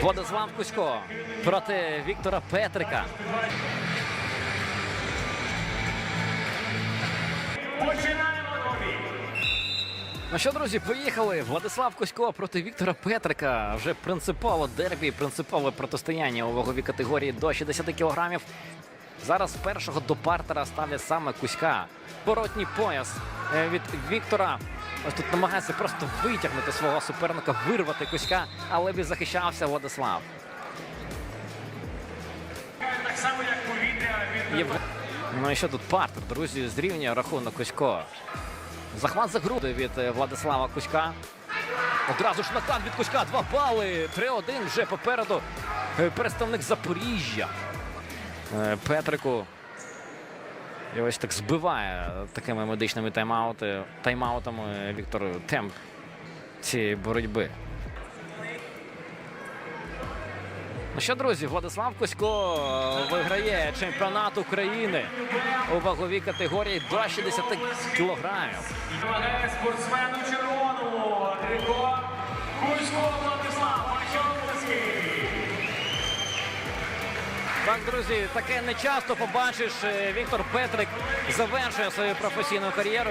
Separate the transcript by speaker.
Speaker 1: Владислав Кузько проти Віктора Петрика. Ну що, друзі, поїхали. Владислав Кузько проти Віктора Петрика. Вже принципово дербі, принципове протистояння у ваговій категорії до 60 кілограмів. Зараз першого до партера ставлять саме Кузька. Воротній пояс е, від Віктора. Ось тут намагається просто витягнути свого суперника, вирвати Кузька, але б захищався Владислав.
Speaker 2: Так само, як повітря від
Speaker 1: Ну і що тут партер, друзі, зрівнює рахунок Кузько. Захват за груди від е, Владислава Кузька. Одразу ж наклад від Кузька. Два бали. 3-1 вже попереду. е, Представник Запоріжжя. Е, Петрику. І ось так збиває такими медичними тайм-аутами Віктор темп цієї боротьби. Ну що, друзі, Владислав Кузько е, виграє чемпіонат України у ваговій категорії до 60 кілограмів.
Speaker 2: Вимагає спортсмен у червоному.
Speaker 1: Так, друзі, таке не часто побачиш. Е, Віктор Петрик завершує свою професійну кар'єру.